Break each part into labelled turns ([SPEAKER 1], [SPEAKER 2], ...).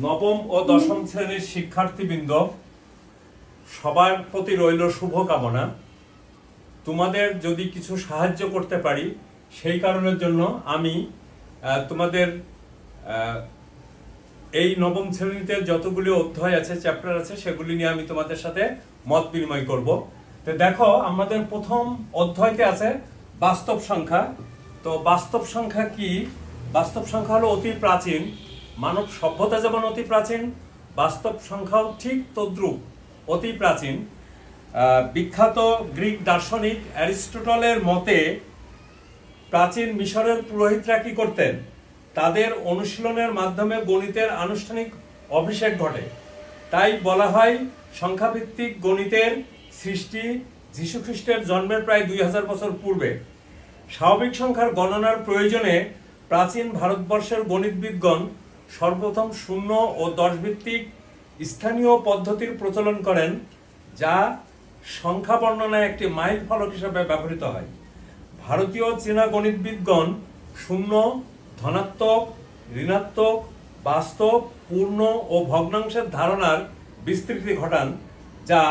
[SPEAKER 1] নবম ও দশম শ্রেণির শিক্ষার্থীবৃন্দ সবার প্রতি রইল শুভকামনা। তোমাদের যদি কিছু সাহায্য করতে পারি সেই কারণের জন্য আমি তোমাদের এই নবম শ্রেণীতে যতগুলি অধ্যায় আছে চ্যাপ্টার আছে সেগুলি নিয়ে আমি তোমাদের সাথে মত বিনিময় করব। তো দেখো আমাদের প্রথম অধ্যায়তে আছে বাস্তব সংখ্যা। তো বাস্তব সংখ্যা কি? বাস্তব সংখ্যা হলো অতি প্রাচীন। মানব সভ্যতা যেমন অতি প্রাচীন, বাস্তব সংখ্যাও ঠিক তদ্রুপ অতি প্রাচীন। বিখ্যাত গ্রিক দার্শনিক অ্যারিস্টটলের মতে, প্রাচীন মিশরের পুরোহিতরা কি করতেন? তাদের অনুশীলনের মাধ্যমে গণিতের আনুষ্ঠানিক অভিষেক ঘটে। তাই বলা হয়, সংখ্যাভিত্তিক গণিতের সৃষ্টি যীশুখ্রিস্টের জন্মের প্রায় দুই হাজার বছর পূর্বে। স্বাভাবিক সংখ্যার গণনার প্রয়োজনে প্রাচীন ভারতবর্ষের গণিতবিদগণ সর্বপ্রথম শূন্য ও দশ ভিত্তিক স্থানীয় পদ্ধতির প্রচলন করেন, যা সংখ্যা বর্ণনায় একটি মাইল ফলক হিসাবে ব্যবহৃত হয়। ভারতীয় চীনা গণিতবিদগণ শূন্য, ধনাত্মক, ঋণাত্মক, বাস্তব, পূর্ণ ও ভগ্নাংশের ধারণার বিস্তৃতি ঘটান, যা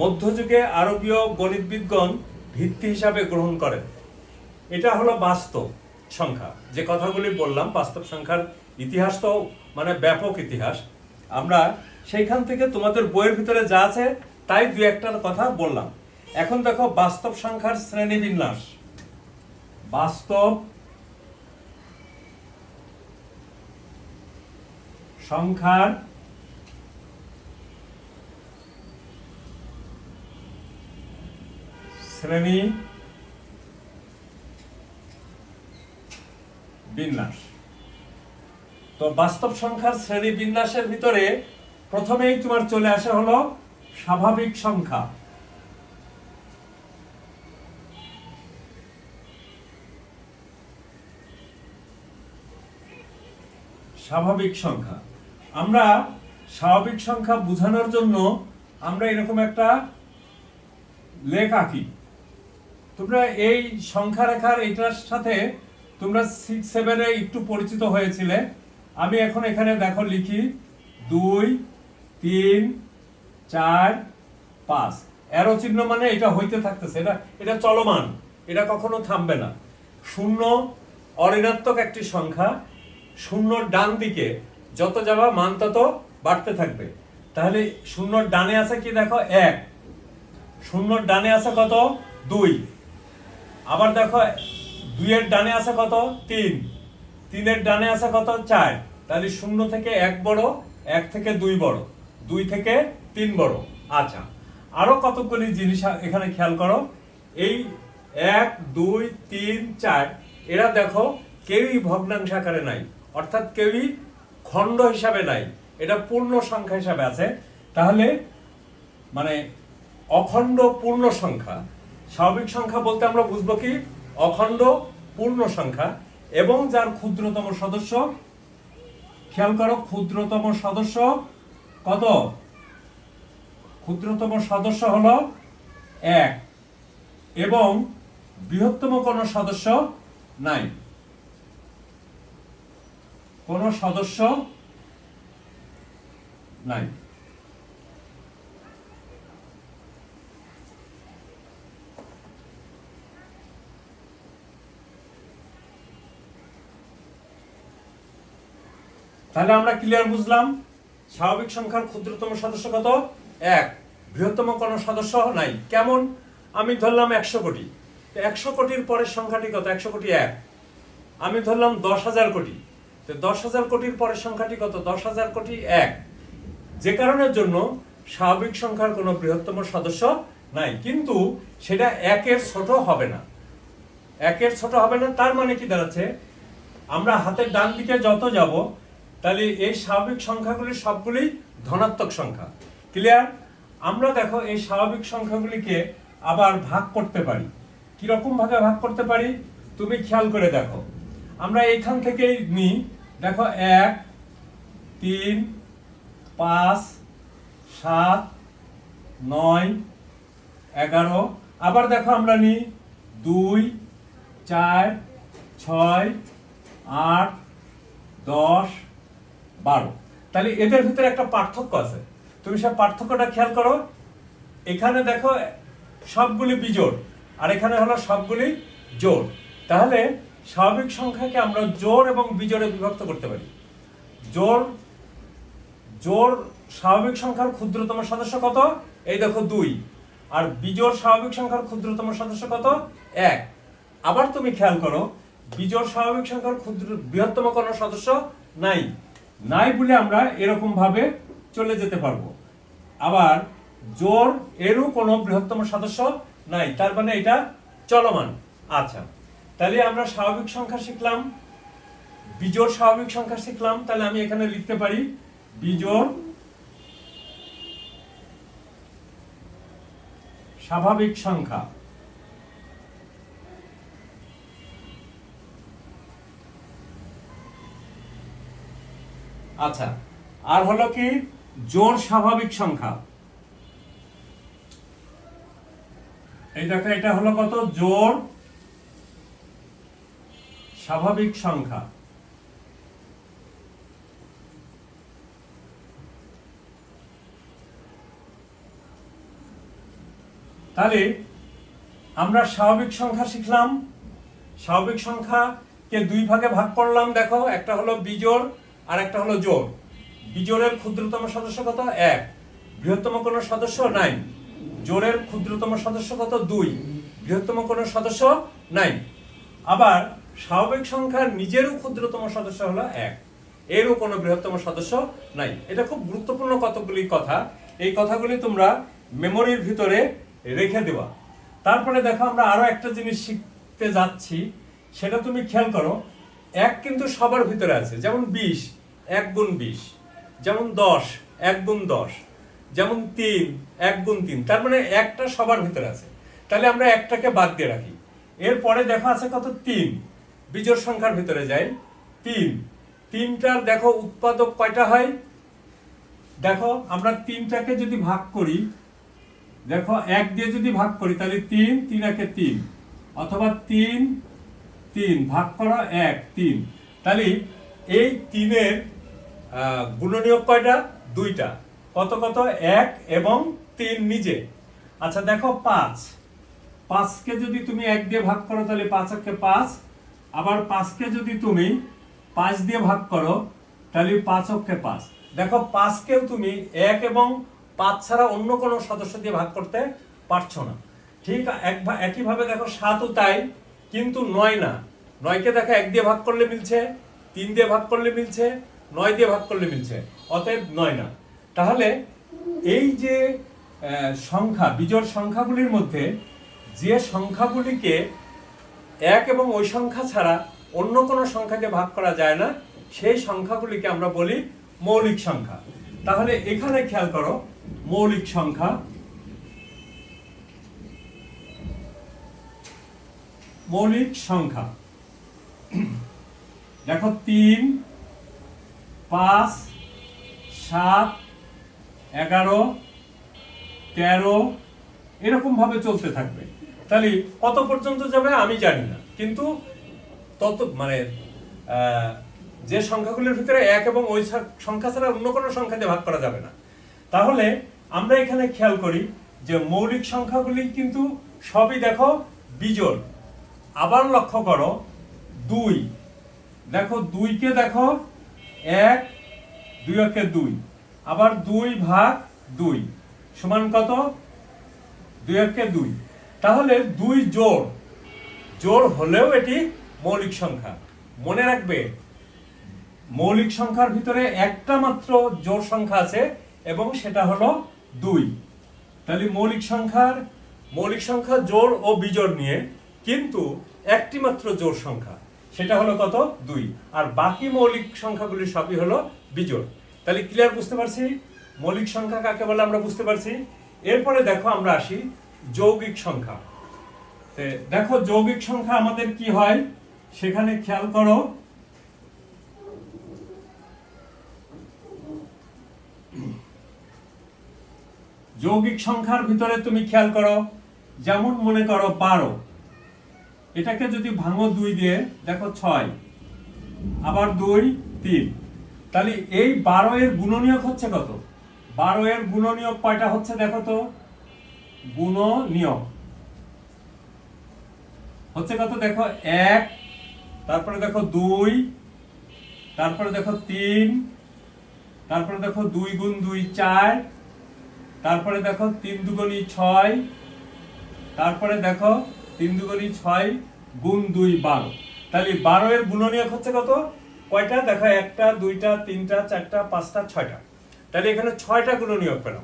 [SPEAKER 1] মধ্যযুগে আরবীয় গণিতবিদগণ ভিত্তি হিসাবে গ্রহণ করেন। এটা হলো বাস্তব সংখ্যা। যে কথাগুলি বললাম, বাস্তব সংখ্যার ইতিহাস তো মানে ব্যাপক ইতিহাস। আমরা সেইখান থেকে তোমাদের বইয়ের ভিতরে যা আছে, তাই দু একটার কথা বললাম। এখন দেখো বাস্তব সংখ্যার শ্রেণীবিন্যাস বাস্তব সংখ্যার শ্রেণি বিন্যাস। তো বাস্তব সংখ্যার শ্রেণি বিন্যাসের ভিতরে প্রথমেই তোমার চলে আসা হলো স্বাভাবিক সংখ্যা। স্বাভাবিক সংখ্যা। আমরা স্বাভাবিক সংখ্যা বোঝানোর জন্য আমরা এরকম একটা লেখ আঁকি। তোমরা এই সংখ্যা রেখার এটার সাথে তোমরা সিক্স সেভেনে একটু পরিচিত হয়েছিলে। আমি এখন এখানে দেখো লিখি দুই, তিন, চার, পাঁচ। এরো চিহ্ন মানে এটা হইতে থাকতেছে, এটা এটা চলমান, এটা কখনো থামবে না। শূন্য অঋণাত্মক একটি সংখ্যা শূন্যর ডান দিকে, যত যাবা মান তত বাড়তে থাকবে। তাহলে শূন্যর ডানে আছে কি দেখো? এক। শূন্যর ডানে আছে কত? দুই। আবার দেখো, দুইয়ের ডানে আছে কত? তিন। তিনের ডানে আছে কত? চার। তাহলে শূন্য থেকে এক বড়, এক থেকে দুই বড়। দুই থেকে তিন বড়। আচ্ছা। আরও কতগুলি জিনিস এখানে খেয়াল করো। এই এক, দুই, তিন, চার, এরা দেখো কেউই ভগ্নাংশ আকারে নাই। অর্থাৎ কেউই খণ্ড হিসাবে নাই। এটা পূর্ণ সংখ্যা হিসাবে আছে। তাহলে মানে অখণ্ড পূর্ণ সংখ্যা। স্বাভাবিক সংখ্যা বলতে আমরা বুঝব কি? অখণ্ড পূর্ণ সংখ্যা। এবং যার ক্ষুদ্রতম সদস্য, খেয়াল করো, ক্ষুদ্রতম সদস্য কত? ক্ষুদ্রতম সদস্য হলো এক এবং বৃহত্তম কোনো সদস্য নাই। কোনো সদস্য নাই। তাহলে আমরা ক্লিয়ার বুঝলাম। স্বাভাবিক সংখ্যার ক্ষুদ্রতম সদস্য কত? এক। বৃহত্তম কোন সদস্য নাই। কেমন? আমি ধরলাম একশো কোটি। একশো কোটির পরের সংখ্যাটি কত? একশো কোটি এক। আমি ধরলাম দশ হাজার কোটি। তো দশ হাজার কোটির পরের সংখ্যাটি কত? দশ হাজার কোটি এক। যে কারণের জন্য স্বাভাবিক সংখ্যার কোনো বৃহত্তম সদস্য নাই। কিন্তু সেটা একের ছোট হবে না। একের ছোট হবে না, তার মানে কি দাঁড়াচ্ছে? আমরা হাতের ডান দিকে যত যাব তাহলে এই স্বাভাবিক সংখ্যাগুলি সবগুলি ধনাত্মক সংখ্যা। ক্লিয়ার আমরা দেখো এই স্বাভাবিক সংখ্যাগুলিকে আবার ভাগ করতে পারি। কীরকম ভাবে ভাগ করতে পারি? তুমি খেয়াল করে দেখো। আমরা এখান থেকেই নিই। দেখো এক, তিন, পাঁচ, সাত, নয়, এগারো। আবার দেখো আমরা নিই দুই, চার, ছয়, আট, দশ বারো। তাহলে এদের ভিতরে একটা পার্থক্য আছে। তুমি সব পার্থক্যটা খেয়াল করো। এখানে দেখো সবগুলি বিজোড়, আর এখানে হলো সবগুলি জোড়। তাহলে স্বাভাবিক সংখ্যাকে আমরা জোর এবং বিজোড়ে বিভক্ত করতে পারি। জোর জোর স্বাভাবিক সংখ্যার ক্ষুদ্রতম সদস্য কত? এই দেখো দুই। আর বিজোড় স্বাভাবিক সংখ্যার ক্ষুদ্রতম সদস্য কত? এক। আবার তুমি খেয়াল করো, বিজোড় স্বাভাবিক সংখ্যার ক্ষুদ্র বৃহত্তম কোনো সদস্য নাই। নাই বলে আমরা এরকম ভাবে চলে যেতে পারব। আবার জোর এরও কোনো বৃহত্তম সদস্য নাই, তার মানে এটা চলমান। আচ্ছা তাহলে আমরা স্বাভাবিক সংখ্যা শিখলাম। বিজোড় স্বাভাবিক সংখ্যা শিখলাম, তাহলে আমি এখানে লিখতে পারি বিজোড় স্বাভাবিক সংখ্যা। আচ্ছা আর হলো কি, জোর স্বাভাবিক সংখ্যা। এই দেখো, এটা হলো কত? জোড় স্বাভাবিক সংখ্যা। তাহলে, আমরা স্বাভাবিক সংখ্যা শিখলাম। স্বাভাবিক সংখ্যাকে দুই ভাগে ভাগ করলাম, দেখো, একটা হলো বিজোড় আর একটা হলো জোড় বিজোড়ের ক্ষুদ্রতম সদস্য কত এক, বৃহত্তম কোনো সদস্য নাই। জোড়ের ক্ষুদ্রতম সদস্য কত দুই, বৃহত্তম কোনো সদস্য নাই। আবার স্বাভাবিক সংখ্যার নিজেরও ক্ষুদ্রতম সদস্য হলো এক, এরও কোনো বৃহত্তম সদস্য নাই। এটা খুব গুরুত্বপূর্ণ কতগুলি কথা। এই কথাগুলি তোমরা মেমোরির ভিতরে রেখে দেওয়া। তারপরে দেখো আমরা আরও একটা জিনিস শিখতে যাচ্ছি, সেটা তুমি খেয়াল করো। এক কিন্তু সবার ভিতরে আছে, যেমন বিশ। এক গুণ বিশ, যেমন দশ, এক গুণ দশ, যেমন তিন, এক গুণ তিন। তার মানে একটা সবার ভিতরে আছে। তাহলে আমরা একটাকে বাদ দিয়ে রাখি। এরপরে দেখো আছে কত? তিন। বিজোড় সংখ্যার ভিতরে যাই। তিন। তিনটার দেখো উৎপাদক কয়টা হয়? দেখো, আমরা তিনটাকে যদি ভাগ করি, দেখো এক দিয়ে যদি ভাগ করি, তাহলে তিন তিন একে তিন। অথবা তিন তিন, ভাগ করো এক, তিন। তাহলে এই তিনের গুণনীয়ক কয়টা? দুইটা। কত কত? এক এবং তিন নিজে। আচ্ছা দেখো, পাঁচ। পাঁচকে যদি তুমি এক দিয়ে ভাগ করো, তাহলে পাঁচ একে পাঁচ। আবার পাঁচকে যদি তুমি পাঁচ দিয়ে ভাগ করো, তাহলে পাঁচ অক্ষে পাঁচ। দেখো, পাঁচকেও তুমি এক এবং পাঁচ ছাড়া অন্য কোনো সদস্য দিয়ে ভাগ করতে পারছ না। ঠিক এক একইভাবে দেখো, সাতও তাই, কিন্তু নয় না। নয়কে দেখো, এক দিয়ে ভাগ করলে মিলছে, তিন দিয়ে ভাগ করলে মিলছে নয় দিয়ে ভাগ করলে মিলছে, অতএব নয় না। তাহলে এই যে সংখ্যা, বিজোড় সংখ্যাগুলির মধ্যে যে সংখ্যাগুলিকে এক এবং ওই সংখ্যা ছাড়া অন্য কোনো সংখ্যাকে ভাগ করা যায় না, সেই সংখ্যাগুলিকে আমরা বলি মৌলিক সংখ্যা। তাহলে এখানে খেয়াল করো, মৌলিক সংখ্যা মৌলিক সংখ্যা। দেখো, তিন পাঁচ, সাত, এগারো, তেরো, এরকম ভাবে চলতে থাকবে। তাহলে কত পর্যন্ত যাবে আমি জানি না। কিন্তু তত মানে যে সংখ্যাগুলির ভিতরে এক এবং ওই সংখ্যা ছাড়া অন্য কোনো সংখ্যা দিয়ে ভাগ করা যাবে না। তাহলে আমরা এখানে খেয়াল করি যে মৌলিক সংখ্যাগুলি কিন্তু সবই দেখো বিজোড়। আবার লক্ষ্য করো, দুই। দেখো দুইকে দেখো এক, দুই একে দুই। আবার দুই ভাগ দুই। সমান কত? দুই একে দুই। তাহলে দুই জোড়। জোড় হলেও এটি মৌলিক সংখ্যা। মনে রাখবে, মৌলিক সংখ্যার ভিতরে একটা মাত্র জোড় সংখ্যা আছে এবং সেটা হলো দুই। তাহলে মৌলিক সংখ্যার, মৌলিক সংখ্যা জোড় ও বিজোড় নিয়ে কিন্তু একটি মাত্র জোড় সংখ্যা। সেটা হলো কত? দুই। আর বাকি মৌলিক সংখ্যাগুলি সবই হলো বিজোড়। তাহলে ক্লিয়ার বুঝতে পারছি? মৌলিক সংখ্যা কাকে বলে আমরা বুঝতে পারছি? এরপরে দেখো আমরা আসি যৌগিক সংখ্যা। দেখো যৌগিক সংখ্যা আমাদের কি হয়? সেখানে খেয়াল করো। যৌগিক সংখ্যার ভিতরে তুমি খেয়াল করো। যেমন মনে করো বারো। এটাকে যদি ভাঙো দুই দিয়ে, দেখো ছয়, আবার দুই, তিন। তাহলে এই বারো এর গুণনীয়ক হচ্ছে কত? বারো এর গুণনীয়ক কয়টা হচ্ছে দেখো তো? গুণনীয়ক। হচ্ছে কত? দেখো এক, তারপরে দেখো দুই, তারপরে দেখো তিন, তারপরে দেখো দুই গুণ দুই চার, তারপরে দেখো তিন দুগুণী ছয়, তারপরে দেখো তিন দুগুণী ছয় গুণ দুই বারো। তাহলে বারো এর গুণনীয়ক হচ্ছে কত? কয়টা? দেখো, একটা, দুইটা, তিনটা, চারটা, পাঁচটা, ছয়টা। তাহলে এখানে ছয়টা গুণনীয়ক পেলাম।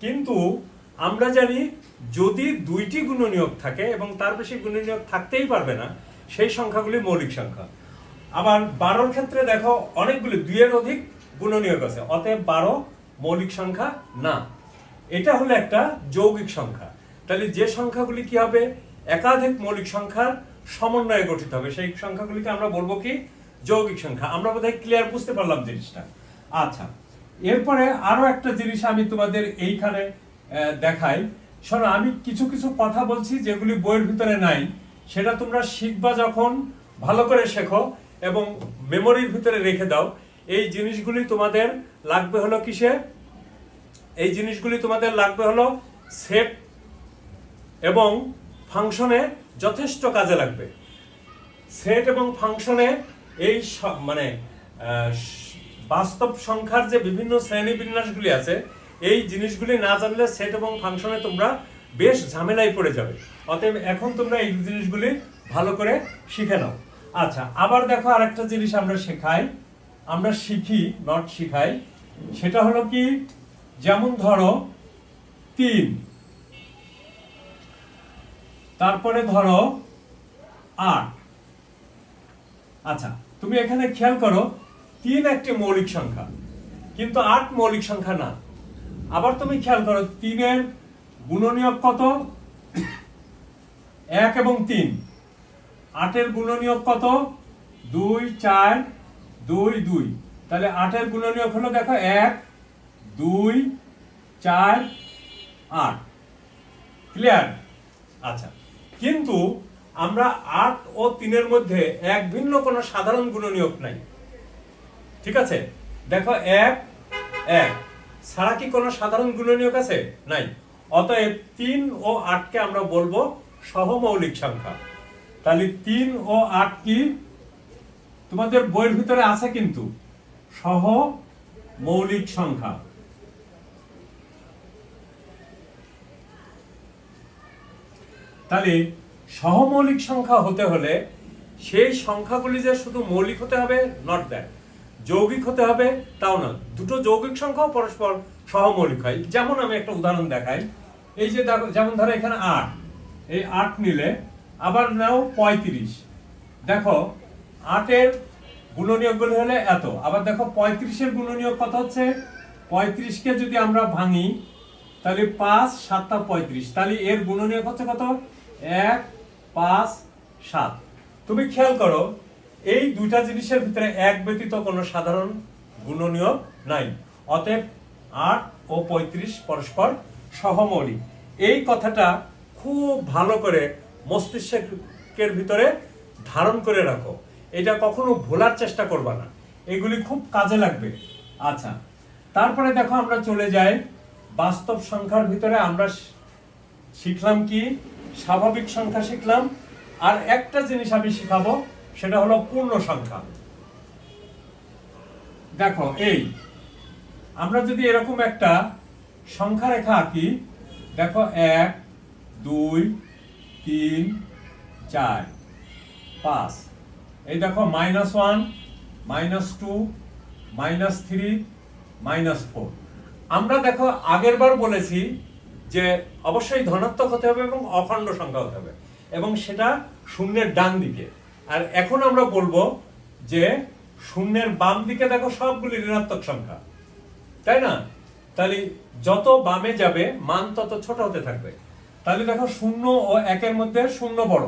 [SPEAKER 1] কিন্তু আমরা জানি যদি দুইটি গুণনীয়ক থাকে এবং তার বেশি গুণনীয়ক থাকতেই পারবে না, সেই সংখ্যাগুলি মৌলিক সংখ্যা। আবার বারোর ক্ষেত্রে দেখো, অনেকগুলি, দুইয়ের অধিক গুণনীয়ক আছে। অতএব বারো মৌলিক সংখ্যা না। এটা হলো একটা যৌগিক সংখ্যা। তাহলে যে সংখ্যাগুলি কি হবে? একাধিক মৌলিক সংখ্যার সমন্বয়ে গঠিত হবে। সেই সংখ্যাগুলিকে আমরা বলব কি? যৌগিক সংখ্যা। আমরা বোধহয় ক্লিয়ার বুঝতে পারলাম জিনিসটা। আচ্ছা এরপরে আরও একটা জিনিস আমি তোমাদের এইখানে দেখাই। শোনো, আমি কিছু কিছু কথা বলছি যেগুলি বইয়ের ভিতরে নাই। সেটা তোমরা শিখবা যখন, ভালো করে শেখো এবং মেমোরির ভিতরে রেখে দাও। এই জিনিসগুলি তোমাদের লাগবে হলো কিসে? এই জিনিসগুলি তোমাদের লাগবে হলো সেট এবং ফাংশনে যথেষ্ট কাজে লাগবে। সেট এবং ফাংশনে এই মানে বাস্তব সংখ্যার যে বিভিন্ন শ্রেণি বিন্যাসগুলি আছে, এই জিনিসগুলি না জানলে সেট এবং ফাংশনে তোমরা বেশ ঝামেলায় পড়ে যাবে। অতএব এখন তোমরা এই জিনিসগুলি ভালো করে শিখে নাও। আচ্ছা আবার দেখো আরেকটা জিনিস আমরা শেখাই, আমরা শিখি নট শিখাই। সেটা হলো কি, যেমন ধরো, তিন। তারপরে ধরো আট। আচ্ছা তুমি এখানে খেয়াল করো, তিন একটি মৌলিক সংখ্যা, কিন্তু আট মৌলিক সংখ্যা না। আবার তুমি খেয়াল করো, তিনের গুণনীয়ক কত? এক এবং তিন। আটের গুণনীয়ক কত? দুই, চার, দুই দুই। তাহলে আটের গুণনীয়ক হলো দেখো এক, দুই, চার, আট। ক্লিয়ার আচ্ছা। কিন্তু আমরা আট ও তিনের মধ্যে এক ভিন্ন কোনো সাধারণ গুণনীয়ক নাই। ঠিক আছে? দেখো, এক এক। ছাড়া কি কোনো সাধারণ গুণনীয়ক আছে? নাই। অতএব তিন ও আটকে আমরা বলব সহমৌলিক সংখ্যা। তাহলে তিন ও আট কি? তোমাদের বইয়ের ভিতরে আছে কিন্তু সহ মৌলিক সংখ্যা। তাহলে সহমৌলিক সংখ্যা হতে হলে সেই সংখ্যাগুলি যে শুধু মৌলিক হতে হবে নট দ্যাট যৌগিক হতে হবে, তাও না দুটো যৌগিক সংখ্যাও পরস্পর সহমৌলিক হয়। যেমন আমি একটা উদাহরণ দেখাই। এই যে দেখো, যেমন ধরো এখানে আট। এই আট নিলে আবার নাও পঁয়ত্রিশ। দেখো, আটের গুণনীয়কগুলি হলে এত। আবার দেখো, পঁয়ত্রিশের গুণনীয়ক কত হচ্ছে? পঁয়ত্রিশকে যদি আমরা ভাঙি, তাহলে পাঁচ, সাতটা পঁয়ত্রিশ। তাহলে এর গুণনীয়ক হচ্ছে কত? এক, পাঁচ, সাত। তুমি খেয়াল করো, এই দুইটা জিনিসের ভিতরে এক ব্যতীত কোনো সাধারণ গুণনীয়ক নাই। অতএব আট ও পঁয়ত্রিশ পরস্পর সহমৌলিক। এই কথাটা খুব ভালো করে মস্তিষ্কের ভিতরে ধারণ করে রাখো। এটা কখনো ভোলার চেষ্টা করবা না। এগুলি খুব কাজে লাগবে। আচ্ছা তারপরে দেখো আমরা চলে যাই। বাস্তব সংখ্যার ভিতরে আমরা শিখলাম কি? স্বাভাবিক সংখ্যা শিখলাম, আর একটা জিনিস আমি শিখাবো, সেটা হলো পূর্ণ সংখ্যা। দেখো, এই, আমরা যদি এরকম একটা সংখ্যা রেখা আঁকি, দেখো এক, দুই, তিন, চার, পাঁচ। এই দেখো minus one minus two minus three minus four আমরা দেখো আগের বার বলেছি যে অবশ্যই ধনাত্মক হতে হবে এবং অখণ্ড সংখ্যা হতে হবে। এবং সেটা শূন্যের ডান দিকে। আর এখন আমরা বলব যে শূন্যের বাম দিকে দেখো সবগুলি ঋণাত্মক সংখ্যা। তাই না? তাহলে যত বামে যাবে, মান তত ছোট হতে থাকবে। তাহলে দেখো শূন্য ও একের মধ্যে শূন্য বড়।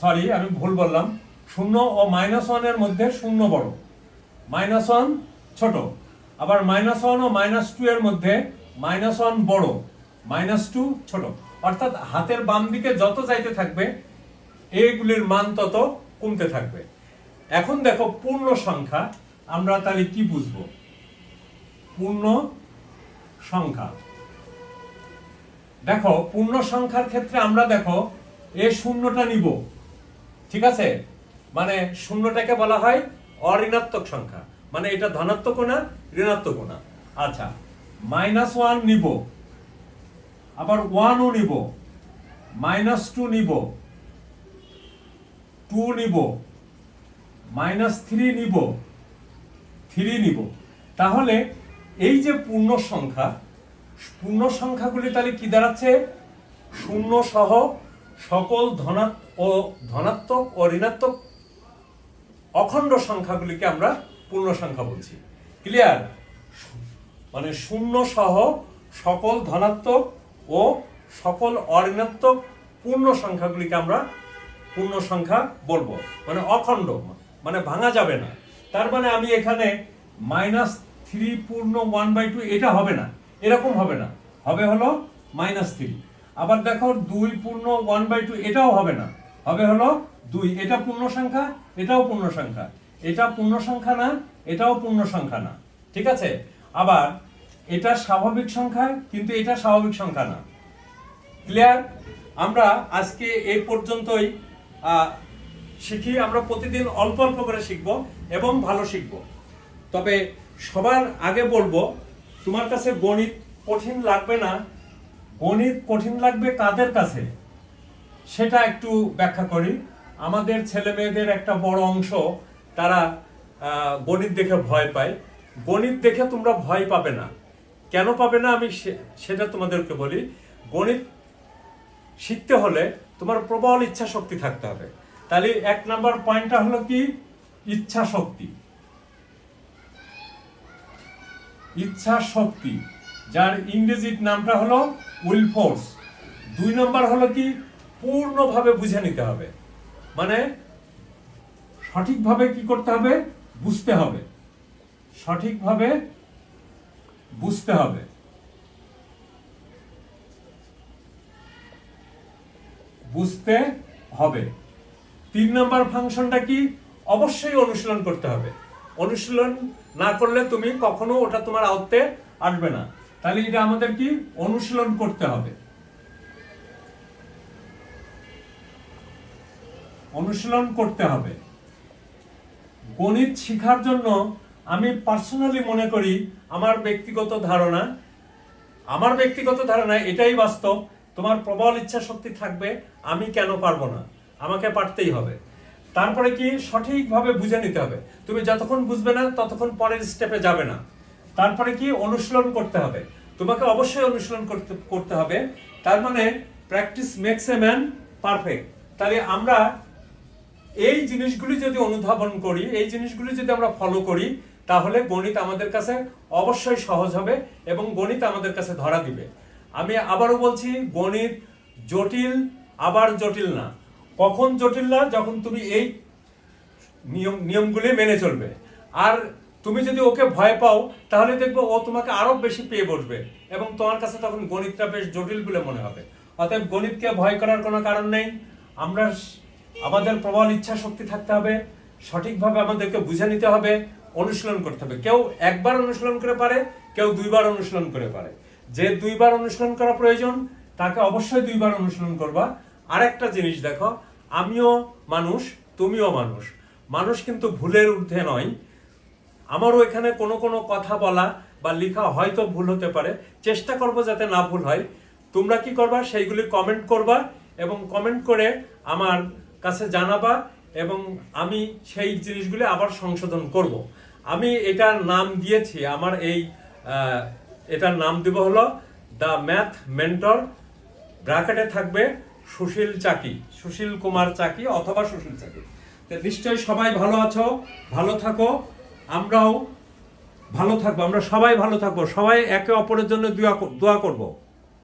[SPEAKER 1] সরি আমি ভুল বললাম। শূন্য ও মাইনাস ওয়ানের মধ্যে শূন্য বড়। মাইনাস ওয়ান ছোট। আবার মাইনাস ওয়ান ও মাইনাস টু এর মধ্যে মাইনাস ওয়ান বড়, মাইনাস টু ছোট। অর্থাৎ হাতের বাম দিকে যত যাইতে থাকবে এইগুলির মান তত কমতে থাকবে। এখন দেখো পূর্ণ সংখ্যা, আমরা তাহলে কি বুঝব? পূর্ণ সংখ্যা। দেখো, পূর্ণ সংখ্যার ক্ষেত্রে আমরা দেখো, এ শূন্যটা নিব। ঠিক আছে? মানে শূন্যটাকে বলা হয় অঋণাত্মক সংখ্যা। মানে এটা ধনাত্মক না, ঋণাত্মক না। আচ্ছা মাইনাস ওয়ান নিব। আবার ওয়ানও নিব। মাইনাস টু নিব। টু নিব। মাইনাস থ্রি নিব। থ্রি নিব। তাহলে এই যে পূর্ণ সংখ্যা, পূর্ণ সংখ্যাগুলি তাহলে কি দাঁড়াচ্ছে? শূন্য সহ সকল ধনাত্ম ও ধনাত্মক ও ঋণাত্মক অখণ্ড সংখ্যাগুলিকে আমরা পূর্ণ সংখ্যা বলছি। ক্লিয়ার মানে শূন্য সহ সকল ধনাত্মক ও সকল অঋণাত্মক পূর্ণ সংখ্যাগুলিকে আমরা পূর্ণ সংখ্যা বলব। মানে অখণ্ড মানে ভাঙা যাবে না। তার মানে আমি এখানে মাইনাস থ্রি পূর্ণ ওয়ান বাই টু এটা হবে না। এরকম হবে না। হবে হলো মাইনাস থ্রি আবার দেখো দুই পূর্ণ ওয়ান বাই টু এটাও হবে না। হবে হলো দুই। এটা পূর্ণ সংখ্যা, এটাও পূর্ণ সংখ্যা। এটা পূর্ণ সংখ্যা না, এটাও পূর্ণ সংখ্যা না। ঠিক আছে? আবার এটা স্বাভাবিক সংখ্যা, কিন্তু এটা স্বাভাবিক সংখ্যা না। ক্লিয়ার আমরা আজকে এই পর্যন্তই শিখি, আমরা প্রতিদিন অল্প অল্প করে শিখব এবং ভালো শিখব। তবে সবার আগে বলব, তোমার কাছে গণিত কঠিন লাগবে না। গণিত কঠিন লাগবে কাদের কাছে? সেটা একটু ব্যাখ্যা করি। আমাদের ছেলে মেয়েদের একটা বড় অংশ, তারা গণিত দেখে ভয় পায়। গণিত দেখে তোমরা ভয় পাবে না। কেন পাবে না আমি সেটা তোমাদেরকে বলি। গণিত শিখতে হলে তোমার প্রবল ইচ্ছা শক্তি থাকতে হবে। তাহলে এক নাম্বার পয়েন্টটা হলো কি? ইচ্ছা শক্তি ইচ্ছা শক্তি যার ইংরেজি নামটা হলো উইল ফোর্স। দুই নম্বর হলো কি? পূর্ণভাবে বুঝে নিতে হবে। মানে সঠিকভাবে কি করতে হবে? বুঝতে হবে। সঠিকভাবে বুঝতে হবে। বুঝতে হবে। তিন নম্বর ফাংশনটা কি? অবশ্যই অনুশীলন করতে হবে। অনুশীলন না করলে তুমি কখনো ওটা তোমার আওত্তে আসবে না। তাহলে এটা আমাদের কি? অনুশীলন করতে হবে। অনুশীলন করতে হবে। গণিত শেখার জন্য আমি পার্সোনালি মনে করি আমার ব্যক্তিগত ধারণা, আমার ব্যক্তিগত ধারণা এটাই বাস্তব, তোমার প্রবল ইচ্ছা শক্তি থাকবে, আমি কেন পারব না? আমাকে পারতেই হবে। তারপরে কি সঠিকভাবে বুঝে নিতে হবে। তুমি যতক্ষণ বুঝবে না, ততক্ষণ পরের স্টেপে যাবে না। তারপরে কি অনুশীলন করতে হবে। তোমাকে অবশ্যই অনুশীলন করতে করতে হবে। তার মানে practice makes a man perfect তাহলে আমরা এই জিনিসগুলি যদি অনুধাবন করি, এই জিনিসগুলি যদি আমরা ফলো করি তাহলে গণিত আমাদের কাছে অবশ্যই সহজ হবে এবং গণিত আমাদের কাছে ধরা দিবে। আমি আবারও বলছি, গণিত জটিল, আবার জটিল না। কখন জটিল না? যখন তুমি এই নিয়ম, নিয়মগুলি মেনে চলবে। আর তুমি যদি ওকে ভয় পাও, তাহলে দেখব ও তোমাকে আরও বেশি পেয়ে বসবে এবং তোমার কাছে তখন গণিতটা বেশ জটিল বলে মনে হবে। অতএব গণিতকে ভয় করার কোনো কারণ নেই। আমরা আমাদের প্রবল ইচ্ছা শক্তি থাকতে হবে। সঠিকভাবে আমাদেরকে বুঝে নিতে হবে। অনুশীলন করতে হবে। কেউ একবার অনুশীলন করে পারে, কেউ দুইবার অনুশীলন করে পারে। যে দুইবার অনুশীলন করা প্রয়োজন, তাকে অবশ্যই দুইবার অনুশীলন করবা। আরেকটা জিনিস দেখো, আমিও মানুষ, তুমিও মানুষ। মানুষ কিন্তু ভুলের ঊর্ধ্বে নয়। আমারও এখানে কোনো কোনো কথা বলা বা লেখা হয়তো ভুল হতে পারে। চেষ্টা করব যাতে না ভুল হয়। তোমরা কি করবা? সেইগুলি কমেন্ট করবা এবং কমেন্ট করে আমার কাছে জানাবা এবং আমি সেই জিনিসগুলি আবার সংশোধন করব। আমি এটার নাম দিয়েছি, আমার এই এটার নাম দেব হলো দ্য ম্যাথ মেন্টর, ব্র্যাকেটে থাকবে সুশীল চাকি, সুশীল কুমার চাকি অথবা সুশীল চাকি। তো নিশ্চয়ই সবাই ভালো আছো, ভালো থাকো, আমরাও ভালো থাকব, আমরা সবাই ভালো থাকব, সবাই একে অপরের জন্য দোয়া করব।